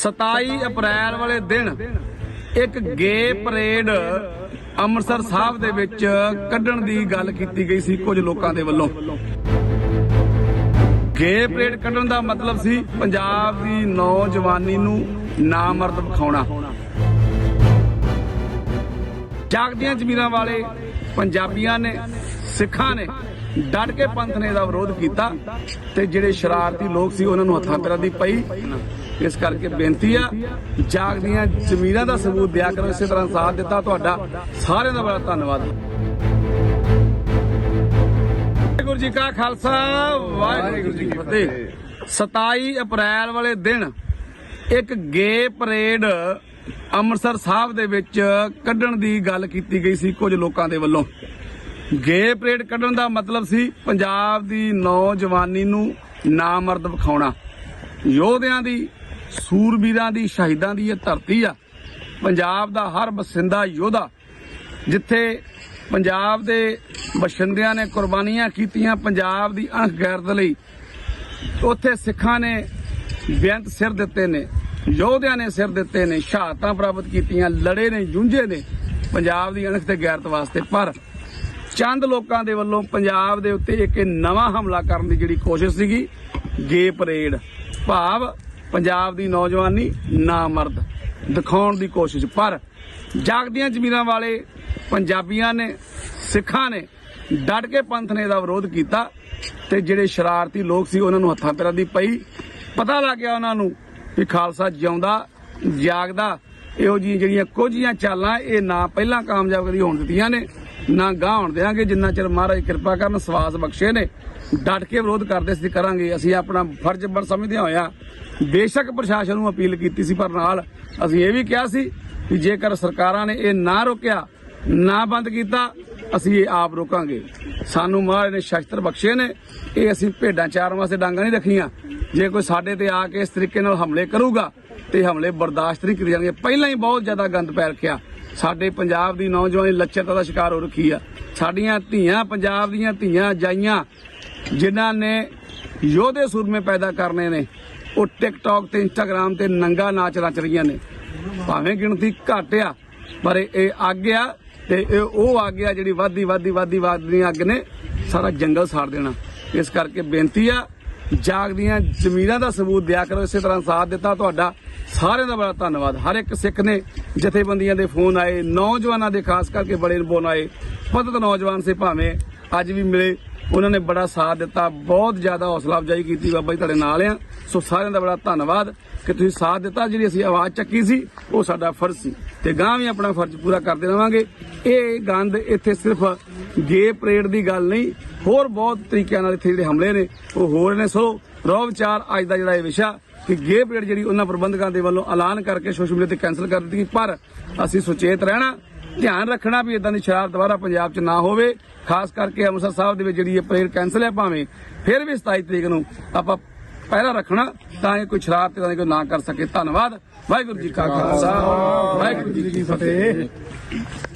27 ਅਪ੍ਰੈਲ ਵਾਲੇ ਦਿਨ ਇੱਕ ਗੇ ਪਰੇਡ ਅੰਮ੍ਰਿਤਸਰ ਸਾਹਿਬ ਦੇ ਵਿੱਚ ਕੱਢਣ ਦੀ ਗੱਲ ਕੀਤੀ ਗਈ ਸੀ ਕੁਝ ਲੋਕਾਂ ਦੇ ਵੱਲੋਂ। ਗੇ ਪਰੇਡ ਕੱਢਣ ਦਾ ਮਤਲਬ ਸੀ ਪੰਜਾਬ ਦੀ ਨੌਜਵਾਨੀ ਨੂੰ ਨਾਮਰਦ ਵਿਖਾਉਣਾ। ਜਾਗਦੀਆਂ ਜ਼ਮੀਰਾਂ ਵਾਲੇ ਪੰਜਾਬੀਆਂ ਨੇ, ਸਿੱਖਾਂ ਨੇ ਡਟ ਕੇ ਪੰਥ ਨੇ ਦਾ ਵਿਰੋਧ ਕੀਤਾ ਤੇ ਜਿਹੜੇ ਸ਼ਰਾਰਤੀ ਲੋਕ ਸੀ ਉਹਨਾਂ ਨੂੰ ਹੱਥਾਂ ਪੈਰਾਂ ਦੀ ਪਈ। ਇਸ ਕਰਕੇ ਬੇਨਤੀ ਆ, ਜਾਗਦੀਆਂ ਜ਼ਮੀਰਾਂ ਦਾ ਸਬੂਤ ਦਿਆ ਕਰੋ, ਇਸੇ ਤਰ੍ਹਾਂ ਸਾਥ ਦਿੱਤਾ ਤੁਹਾਡਾ, ਸਾਰਿਆਂ ਦਾ ਬੜਾ ਧੰਨਵਾਦ। ਵਾਹਿਗੁਰੂ ਜੀ ਕਾ ਖਾਲਸਾ, ਵਾਹਿਗੁਰੂ ਜੀ ਕੀ ਫਤਿਹ। 27 ਅਪ੍ਰੈਲ ਵਾਲੇ ਦਿਨ ਇੱਕ ਗੇ ਪਰੇਡ ਅੰਮ੍ਰਿਤਸਰ ਸਾਹਿਬ ਦੇ ਵਿੱਚ ਕੱਢਣ ਦੀ ਗੱਲ ਕੀਤੀ ਗਈ ਸੀ ਕੁਝ ਲੋਕਾਂ ਦੇ ਵੱਲੋਂ। ਗੇ ਪਰੇਡ ਕੱਢਣ ਦਾ ਮਤਲਬ ਸੀ ਪੰਜਾਬ ਦੀ ਨੌਜਵਾਨੀ ਨੂੰ ਨਾਮਰਦ ਵਿਖਾਉਣਾ। ਯੋਧਿਆਂ ਦੀ ਸੂਰਬੀਰਾਂ ਦੀ, ਸ਼ਹੀਦਾਂ ਦੀ ਇਹ ਧਰਤੀ ਆ। ਪੰਜਾਬ ਦਾ ਹਰ ਬਸਿੰਦਾ ਯੋਧਾ, ਜਿੱਥੇ ਪੰਜਾਬ ਦੇ ਬਸ਼ਿੰਦਿਆਂ ਨੇ ਕੁਰਬਾਨੀਆਂ ਕੀਤੀਆਂ ਪੰਜਾਬ ਦੀ ਅਣਖ ਗੈਰਤ ਲਈ, ਉੱਥੇ ਸਿੱਖਾਂ ਨੇ ਬੇਅੰਤ ਸਿਰ ਦਿੱਤੇ ਨੇ, ਯੋਧਿਆਂ ਨੇ ਸਿਰ ਦਿੱਤੇ ਨੇ, ਸ਼ਹਾਦਤਾਂ ਪ੍ਰਾਪਤ ਕੀਤੀਆਂ, ਲੜੇ ਨੇ, ਜੁੰਝੇ ਨੇ, ਪੰਜਾਬ ਦੀ ਅਣਖ ਤੇ ਗੈਰਤ ਵਾਸਤੇ। ਪਰ ਚੰਦ ਲੋਕਾਂ ਦੇ ਵੱਲੋਂ ਪੰਜਾਬ ਦੇ ਉੱਤੇ ਇੱਕ ਨਵਾਂ ਹਮਲਾ ਕਰਨ ਦੀ ਜਿਹੜੀ ਕੋਸ਼ਿਸ਼ ਸੀਗੀ ਗੇ ਪਰੇਡ ਭਾਵ ਪੰਜਾਬ ਦੀ ਨੌਜਵਾਨੀ ਨਾ ਮਰਦ ਦਿਖਾਉਣ ਦੀ ਕੋਸ਼ਿਸ਼। ਪਰ ਜਾਗਦੀਆਂ ਜ਼ਮੀਰਾਂ ਵਾਲੇ ਪੰਜਾਬੀਆਂ ਨੇ, ਸਿੱਖਾਂ ਨੇ ਡਟ ਕੇ ਪੰਥ ਨੇ ਦਾ ਵਿਰੋਧ ਕੀਤਾ ਤੇ ਜਿਹੜੇ ਸ਼ਰਾਰਤੀ ਲੋਕ ਸੀ ਉਹਨਾਂ ਨੂੰ ਹੱਥਾਂ ਪੈਰਾਂ ਦੀ ਪਈ। ਪਤਾ ਲੱਗ ਗਿਆ ਉਹਨਾਂ ਨੂੰ ਵੀ ਖਾਲਸਾ ਜਿਉਂਦਾ, ਜਾਗਦਾ, ਇਹੋ ਜਿਹੀਆਂ ਜਿਹੜੀਆਂ ਕੁਝੀਆਂ ਚਾਲਾਂ ਇਹ ਨਾ ਪਹਿਲਾਂ ਕਾਮਯਾਬ ਕਦੀ ਹੋਣ ਦਿੱਤੀਆਂ ਨੇ। ਨਾ ਗਾਹ ਹੋਣ ਦੇਾਂਗੇ ਜਿੰਨਾ ਚਿਰ ਮਹਾਰਾਜ ਕਿਰਪਾ ਕਰਨ, ਸਵਾਸ ਬਖਸ਼ੇ ਨੇ। ਡਟ ਕੇ ਵਿਰੋਧ ਕਰਦੇ ਸੀ, ਕਰਾਂਗੇ। ਅਸੀਂ ਆਪਣਾ ਫਰਜ਼ ਬੜ ਸਮਝਦਿਆਂ ਹੋਇਆ ਬੇਸ਼ੱਕ ਪ੍ਰਸ਼ਾਸਨ ਨੂੰ ਅਪੀਲ ਕੀਤੀ ਸੀ, ਪਰ ਨਾਲ ਅਸੀਂ ਇਹ ਵੀ ਕਿਹਾ ਸੀ ਕਿ ਜੇਕਰ ਸਰਕਾਰਾਂ ਨੇ ਇਹ ਨਾ ਰੋਕਿਆ, ਨਾ ਬੰਦ ਕੀਤਾ, ਅਸੀਂ ਇਹ ਆਪ ਰੋਕਾਂਗੇ। ਸਾਨੂੰ ਮਹਾਰਾਜ ਨੇ ਸ਼ਸਤਰ ਬਖਸ਼ੇ ਨੇ। ਇਹ ਅਸੀਂ ਭੇਡਾਂ ਚਾਰਨ ਵਾਸਤੇ ਡਾਂਗਾ ਨਹੀਂ ਰੱਖੀਆਂ। ਜੇ ਕੋਈ ਸਾਡੇ ਤੇ ਆ ਕੇ ਇਸ ਤਰੀਕੇ ਨਾਲ ਹਮਲੇ ਕਰੂਗਾ, ਤੇ ਹਮਲੇ ਬਰਦਾਸ਼ਤ ਨਹੀਂ ਕੀਤੇ ਜਾਣਗੇ। ਪਹਿਲਾਂ ਹੀ ਬਹੁਤ ਜ਼ਿਆਦਾ ਗੰਦ ਪੈ ਰੱਖਿਆ। ਸਾਡੇ ਪੰਜਾਬ ਦੀ ਨੌਜਵਾਨੀ ਲੱਚਰਤਾ ਦਾ ਸ਼ਿਕਾਰ ਹੋ ਰੱਖੀ ਆ। ਸਾਡੀਆਂ ਧੀਆਂ, ਪੰਜਾਬ ਦੀਆਂ ਧੀਆਂ ਜਾਈਆਂ, ਜਿਨ੍ਹਾਂ ਨੇ ਯੋਧੇ ਸੂਰਮੇ ਪੈਦਾ ਕਰਨੇ ਨੇ। ਉਹ ਟਿਕਟੌਕ ਤੇ ਇੰਸਟਾਗ੍ਰam ਤੇ ਨੰਗਾ ਨਾਚ ਰਚ ਰਹੀਆਂ ਨੇ। ਭਾਵੇਂ ਗਿਣਤੀ ਘੱਟ ਆ, ਪਰ ਇਹ- ਅੱਗ ਆ ਤੇ ਇਹ ਉਹ ਅੱਗ ਆ ਜਿਹੜੀ ਵਾਦੀ ਵਾਦੀ ਵਾਦੀ ਵਾਦੀ ਅੱਗ ਨੇ ਸਾਰਾ ਜੰਗਲ ਸਾੜ ਦੇਣਾ। ਇਸ ਕਰਕੇ ਬੇਨਤੀ ਆ ਜਾਗਦੀਆਂ ਜ਼ਮੀਰਾਂ ਦਾ ਸਬੂਤ ਦਿਆ ਕਰੋ, ਇਸੇ ਤਰ੍ਹਾਂ ਸਾਥ ਦਿੱਤਾ ਤੁਹਾਡਾ। ਸਾਰਿਆਂ ਦਾ ਬੜਾ ਧੰਨਵਾਦ। ਹਰ ਇੱਕ ਸਿੱਖ ਨੇ ਜਥੇਬੰਦੀਆਂ ਦੇ ਫੋਨ ਆਏ, ਨੌਜਵਾਨਾਂ ਦੇ, ਖਾਸ ਕਰਕੇ ਬੜੇ ਫੋਨ ਆਏ। ਪਤਤ ਨੌਜਵਾਨ ਸੇ ਭਾਵੇਂ ਅੱਜ ਵੀ ਮਿਲੇ। ਉਹਨਾਂ ਨੇ ਬੜਾ ਸਾਥ ਦਿੱਤਾ, ਬਹੁਤ ਜ਼ਿਆਦਾ ਹੌਸਲਾ ਅਫਜ਼ਾਈ ਕੀਤੀ ਬਾਬਾ ਜੀ ਤੁਹਾਡੇ ਨਾਲ ਆ। ਸੋ ਸਾਰਿਆਂ ਦਾ ਬੜਾ ਧੰਨਵਾਦ ਕਿ ਤੁਸੀਂ ਸਾਥ ਦਿੱਤਾ, ਜਿਹੜੀ ਅਸੀਂ ਆਵਾਜ਼ ਚੱਕੀ ਸੀ, ਉਹ ਸਾਡਾ ਫਰਜ਼ ਸੀ। ਤੇ ਗਾਂ ਵੀ ਆਪਣਾ ਫਰਜ਼ ਪੂਰਾ ਕਰਦੇ ਰਵਾਂਗੇ। ਇਹ ਗੰਦ ਇੱਥੇ ਸਿਰਫ ਗੇ ਪਰੇਡ ਦੀ ਗੱਲ ਨਹੀਂ, ਹੋਰ ਬਹੁਤ ਤਰੀਕਿਆਂ ਨਾਲ ਇੱਥੇ ਜਿਹੜੇ ਹਮਲੇ ਨੇ, ਉਹ ਹੋਰ ਨੇ। ਸੋ ਰੋਹ ਵਿਚਾਰ, ਅੱਜ ਦਾ ਜਿਹੜਾ ਇਹ ਵਿਸ਼ਾ ਕਿ ਗੇ ਪਰੇਡ ਜਿਹੜੀ ਉਹਨਾਂ ਪ੍ਰਬੰਧਕਾਂ ਦੇ ਵੱਲੋਂ ਐਲਾਨ ਕਰਕੇ ਸੋਸ਼ਲ ਮੀਡੀਆ ਤੇ ਕੈਨਸਲ ਕਰ ਦਿੱਤੀ ਪਰ ਅਸੀਂ ਸੁਚੇਤ ਰਹਿਣਾ ਧਿਆਨ ਰੱਖਣਾ ਵੀ ਇਦਾਂ ਦੀ ਸ਼ਰਾਬ ਦੁਬਾਰਾ ਪੰਜਾਬ 'ਚ ਨਾ ਹੋਵੇ, ਖਾਸ ਕਰਕੇ ਅੰਮ੍ਰਿਤਸਰ ਸਾਹਿਬ ਦੇ ਵਿੱਚ ਜਿਹੜੀ ਇਹ ਪਰੇਡ ਕੈਨਸਲ ਹੈ ਭਾਵੇਂ, ਫਿਰ ਵੀ 27 ਤਰੀਕ ਨੂੰ ਆਪਾਂ ਪਹਿਰਾ ਰੱਖਣਾ, ਤਾਂ ਇਹ ਕੋਈ ਸ਼ਰਾਬ ਤੇ ਕੋਈ ਨਾ ਕਰ ਸਕੇ। ਧੰਨਵਾਦ। ਵਾਹਿਗੁਰੂ ਜੀ ਕਾ ਖਾਲਸਾ। ਵਾਹਿਗੁਰੂ ਜੀ ਕੀ ਫਤਿਹ।